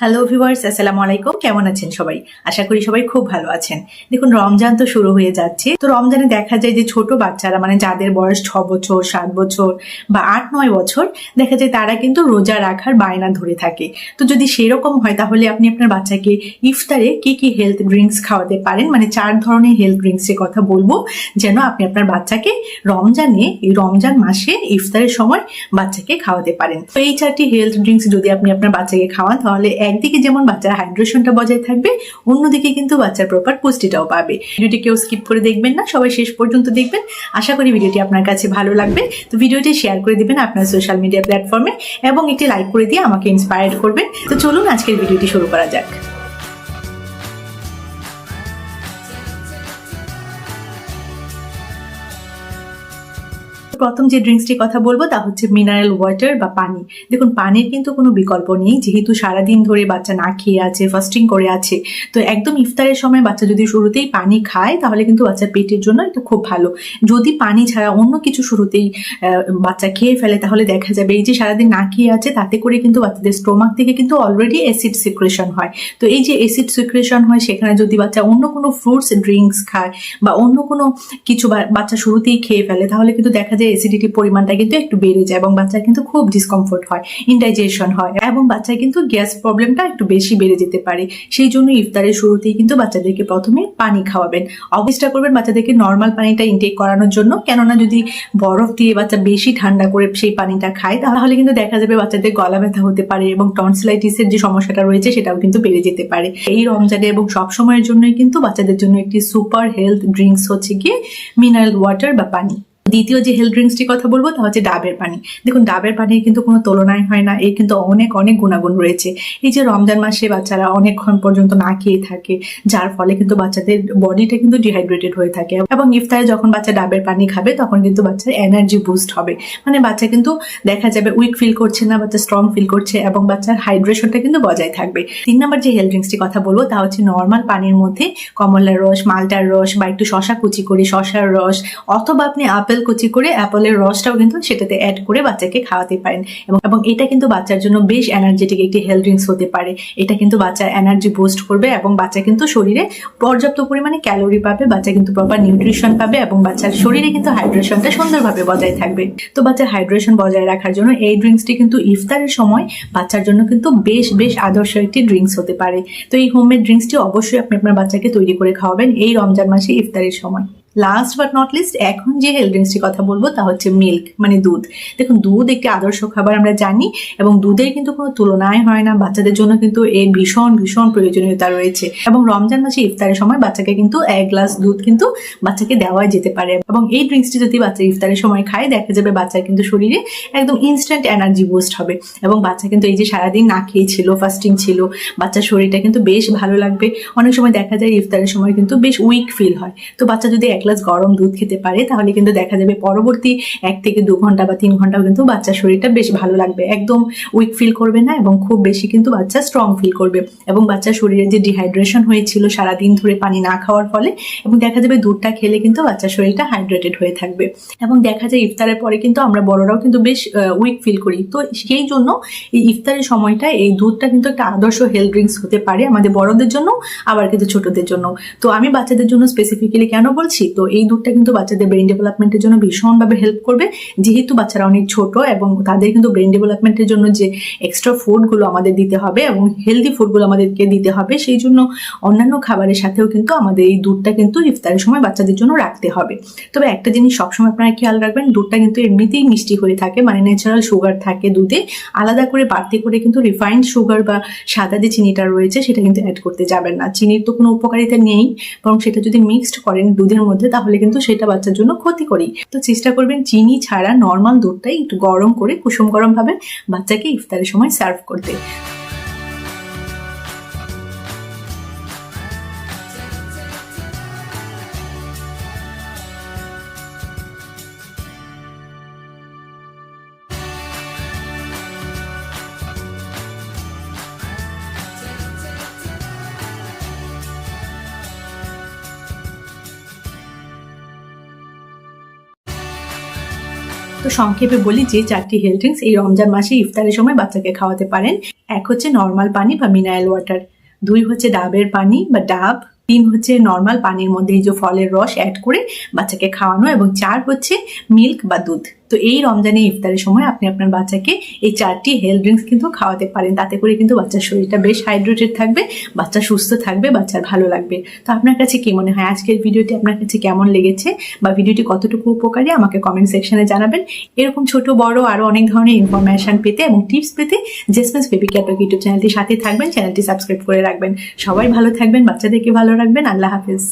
Hello viewers আসসালামু আলাইকুম কেমন আছেন সবাই? আশা করি সবাই খুব ভালো আছেন। দেখুন, রমজান তো শুরু হয়ে যাচ্ছে। তো রমজানে দেখা যায় যে ছোট বাচ্চারা মানে যাদের বয়স ছ বছর, সাত বছর বা আট, নয় বছর, দেখা যায় তারা কিন্তু রোজা রাখার বায়না ধরে থাকে। তো যদি সেরকম হয়, তাহলে আপনি আপনার বাচ্চাকে ইফতারে কি কি হেলথ ড্রিঙ্কস খাওয়াতে পারেন? মানে চার ধরনের হেলথ ড্রিঙ্কসের কথা বলব, যেন আপনি আপনার বাচ্চাকে রমজানে, এই রমজান মাসে ইফতারের সময় বাচ্চাকে খাওয়াতে পারেন। তো এই চারটি হেলথ ড্রিঙ্কস যদি আপনি আপনার বাচ্চাকে খাওয়ান, তাহলে একদিকে যেমন বাচ্চার হাইড্রেশনটা বজায় থাকবে, অন্যদিকে কিন্তু বাচ্চার প্রপার পুষ্টিটাও পাবে। ভিডিওটি কেউ স্কিপ করে দেখবেন না, সবাই শেষ পর্যন্ত দেখবেন। আশা করি ভিডিওটি আপনার কাছে ভালো লাগবে। তো ভিডিওটি শেয়ার করে দেবেন আপনার সোশ্যাল মিডিয়া প্ল্যাটফর্মে এবং একটি লাইক করে দিয়ে আমাকে ইন্সপায়ার করবেন। তো চলুন আজকের ভিডিওটি শুরু করা যাক। প্রথম যে ড্রিঙ্কসটির কথা বলব, তা হচ্ছে মিনারেল ওয়াটার বা পানি। দেখুন, পানির কিন্তু কোনো বিকল্প নেই, যেহেতু সারাদিন ধরে বাচ্চা না খেয়ে আছে ফাস্টিং করে আছে, তো একদম ইফতারের সময় বাচ্চা যদি শুরুতেই পানি খায়, তাহলে কিন্তু বাচ্চার পেটের জন্য এটা খুব ভালো। যদি পানি ছাড়া অন্য কিছু শুরুতেই বাচ্চা খেয়ে ফেলে, তাহলে দেখা যাবে এই যে সারাদিন না খেয়ে আছে, তাতে করে কিন্তু বাচ্চাদের স্টোমাক থেকে কিন্তু অলরেডি অ্যাসিড সিক্রেশন হয়। তো এই যে অ্যাসিড সিক্রেশন হয়, সেখানে যদি বাচ্চা অন্য কোনো ফ্রুটস ড্রিঙ্কস খায় বা অন্য কোনো কিছু বাচ্চা শুরুতেই খেয়ে ফেলে, তাহলে কিন্তু দেখা যায় অ্যাসিডিটির পরিমাণটা কিন্তু একটু বেড়ে যায় এবং বাচ্চার কিন্তু খুব ডিসকমফোর্ট হয় ইনডাইজেশন হয় এবং বাচ্চার কিন্তু গ্যাস প্রবলেমটা একটু বেশি বেড়ে যেতে পারে। সেই জন্য ইফতারের শুরুতেই কিন্তু বাচ্চাদেরকে প্রথমে পানি খাওয়াবেন। অবস্থা করবেন বাচ্চাদেরকে নর্মাল পানিটা ইনটেক করানোর জন্য। কেননা যদি বরফ দিয়ে বাচ্চা বেশি ঠান্ডা করে সেই পানিটা খায়, তাহলে কিন্তু দেখা যাবে বাচ্চাদের গলা ব্যথা হতে পারে এবং টনসিলাইটিসের যে সমস্যাটা রয়েছে সেটাও কিন্তু বেড়ে যেতে পারে। এই রমজানে এবং সব সময়ের জন্যই কিন্তু বাচ্চাদের জন্য একটি সুপার হেলথ ড্রিঙ্কস হচ্ছে গিয়ে মিনারেল ওয়াটার বা পানি। দ্বিতীয় যে হেলথ ড্রিঙ্কসটির কথা বলব, তা হচ্ছে ডাবের পানি। দেখুন, ডাবের পানির কিন্তু কোনো তুলনায় হয় না, এর কিন্তু অনেক অনেক গুণাগুণ রয়েছে। এই যে রমজান মাসে বাচ্চারা অনেকক্ষণ পর্যন্ত না খেয়ে থাকে, যার ফলে কিন্তু বাচ্চাদের বডিটা কিন্তু ডিহাইড্রেটেড হয়ে থাকে এবং ইফতারে যখন বাচ্চা ডাবের পানি খাবে, তখন কিন্তু বাচ্চার এনার্জি বুস্ট হবে। মানে বাচ্চা কিন্তু দেখা যাবে উইক ফিল করছে না, বাচ্চা স্ট্রং ফিল করছে এবং বাচ্চার হাইড্রেশনটা কিন্তু বজায় থাকবে। তিন নম্বর যে হেলথ ড্রিঙ্কসটির কথা বলব, তা হচ্ছে নর্মাল পানির মধ্যে কমলার রস, মালটার রস বা একটু শশা কুচি করে, শশার রস অথবা আপনি আপেল কুচি করে অ্যাপেলের রসটাও কিন্তু সেটাতে অ্যাড করে বাচ্চাকে খাওয়াতে পারেন। এবং এটা কিন্তু বাচ্চার জন্য বেশ এনার্জেটিক একটি হেলথ ড্রিঙ্কস হতে পারে। এটা কিন্তু বাচ্চার এনার্জি বুস্ট করবে এবং বাচ্চা কিন্তু শরীরে পর্যাপ্ত পরিমাণে ক্যালোরি পাবে, বাচ্চা কিন্তু প্রপার নিউট্রিশন পাবে এবং বাচ্চার শরীরে কিন্তু হাইড্রেশনটা সুন্দরভাবে বজায় থাকবে। তো বাচ্চার হাইড্রেশন বজায় রাখার জন্য এই ড্রিঙ্কসটি কিন্তু ইফতারের সময় বাচ্চার জন্য কিন্তু বেশ বেশ আদর্শ একটি ড্রিঙ্কস হতে পারে। তো এই হোমমেড ড্রিঙ্কসটি অবশ্যই আপনি আপনার বাচ্চাকে তৈরি করে খাওয়াবেন এই রমজান মাসে ইফতারের সময়। লাস্ট বাট নট লিস্ট এখন যে হেলথ ড্রিঙ্কসটির কথা বলব, তা হচ্ছে মিল্ক মানে দুধ। দেখুন, দুধ একটি আদর্শ খাবার আমরা জানি, এবং দুধের কিন্তু কোনো তুলনায় হয় না। বাচ্চাদের জন্য কিন্তু এর ভীষণ ভীষণ প্রয়োজনীয়তা রয়েছে। এবং রমজান মাসে ইফতারের সময় বাচ্চাকে কিন্তু এক গ্লাস দুধ কিন্তু বাচ্চাকে দেওয়া যেতে পারে। এবং এই ড্রিঙ্কসটি যদি বাচ্চা ইফতারের সময় খায়, দেখা যাবে বাচ্চার কিন্তু শরীরে একদম ইনস্ট্যান্ট এনার্জি বুস্ট হবে। এবং বাচ্চা কিন্তু এই যে সারাদিন না খেয়েছিল ফাস্টিং ছিল, বাচ্চার শরীরটা কিন্তু বেশ ভালো লাগবে। অনেক সময় দেখা যায় ইফতারের সময় কিন্তু বেশ উইক ফিল হয়। তো বাচ্চা যদি এক গ্লাস গরম দুধ খেতে পারে, তাহলে কিন্তু দেখা যাবে পরবর্তী এক থেকে দু ঘণ্টা বা তিন ঘন্টাও কিন্তু বাচ্চার শরীরটা বেশ ভালো লাগবে। একদম উইক ফিল করবে না এবং খুব বেশি কিন্তু বাচ্চা স্ট্রং ফিল করবে এবং বাচ্চার শরীরে যে ডিহাইড্রেশন হয়েছিল সারাদিন ধরে পানি না খাওয়ার ফলে এবং দেখা যাবে দুধটা খেলে কিন্তু বাচ্চার শরীরটা হাইড্রেটেড হয়ে থাকবে। এবং দেখা যায় ইফতারের পরে কিন্তু আমরা বড়রাও কিন্তু বেশ উইক ফিল করি। তো সেই জন্য এই ইফতারের সময়টা এই দুধটা কিন্তু একটা আদর্শ হেলথ ড্রিঙ্কস হতে পারে আমাদের বড়দের জন্য, আবার কিন্তু ছোটদের জন্য। তো আমি বাচ্চাদের জন্য স্পেসিফিক্যালি কেন বলছি? তো এই দুধটা কিন্তু বাচ্চাদের ব্রেন ডেভেলপমেন্টের জন্য ভীষণভাবে হেল্প করবে। যেহেতু বাচ্চারা অনেক ছোট এবং তাদের কিন্তু ব্রেন ডেভেলপমেন্টের জন্য যে এক্সট্রা ফুডগুলো আমাদের দিতে হবে এবং হেলদি ফুডগুলো আমাদেরকে দিতে হবে, সেই জন্য অন্যান্য খাবারের সাথেও কিন্তু আমাদের এই দুধটা কিন্তু ইফতারের সময় বাচ্চাদের জন্য রাখতে হবে। তবে একটা জিনিস সবসময় আপনারা খেয়াল রাখবেন, দুধটা কিন্তু এমনিতেই মিষ্টি হয়ে থাকে মানে ন্যাচারাল সুগার থাকে দুধে। আলাদা করে বাড়তি করে কিন্তু রিফাইন্ড সুগার বা সাদা যে চিনিটা রয়েছে, সেটা কিন্তু অ্যাড করতে যাবেন না। চিনির তো কোনো উপকারিতা নেই, বরং সেটা যদি মিক্সড করেন দুধের মধ্যে তাহলে কিন্তু সেটা বাচ্চার জন্য ক্ষতি করি তো চেষ্টা করবেন চিনি ছাড়া নর্মাল দুধটাই একটু গরম করে কুসুম গরম ভাবে বাচ্চাকে ইফতারের সময় সার্ভ করতে। তো সংক্ষেপে বলি যে চারটি হেলথ ড্রিঙ্কস এই রমজান মাসে ইফতারের সময় বাচ্চাকে খাওয়াতে পারেন। এক হচ্ছে নর্মাল পানি বা মিনারেল ওয়াটার দুই হচ্ছে ডাবের পানি বা ডাব, তিন হচ্ছে নর্মাল পানির মধ্যে এই যে ফলের রস অ্যাড করে বাচ্চাকে খাওয়ানো, এবং চার হচ্ছে মিল্ক বা দুধ। তো এই রমজানে ইফতারের সময় আপনি আপনার বাচ্চাকে এই চারটি হেলথ ড্রিঙ্কস কিন্তু খাওয়াতে পারেন। তাতে করে কিন্তু বাচ্চার শরীরটা বেশ হাইড্রেটেড থাকবে, বাচ্চা সুস্থ থাকবে, বাচ্চার ভালো লাগবে। তো আপনার কাছে কি মনে হয়? আজকের ভিডিওটি আপনার কাছে কেমন লেগেছে বা ভিডিওটি কতটুকু উপকারী আমাকে কমেন্ট সেকশনে জানাবেন। এরকম ছোট, বড় আরও অনেক ধরনের ইনফরমেশন পেতে এবং টিপস পেতে জেসমেন্স বেবি ক্যাটক ইউটিউব চ্যানেলটির সাথে থাকবেন। চ্যানেলটি সাবস্ক্রাইব করে রাখবেন। সবাই ভালো থাকবেন, বাচ্চাদেরকে ভালো রাখবেন। আল্লাহ হাফিজ।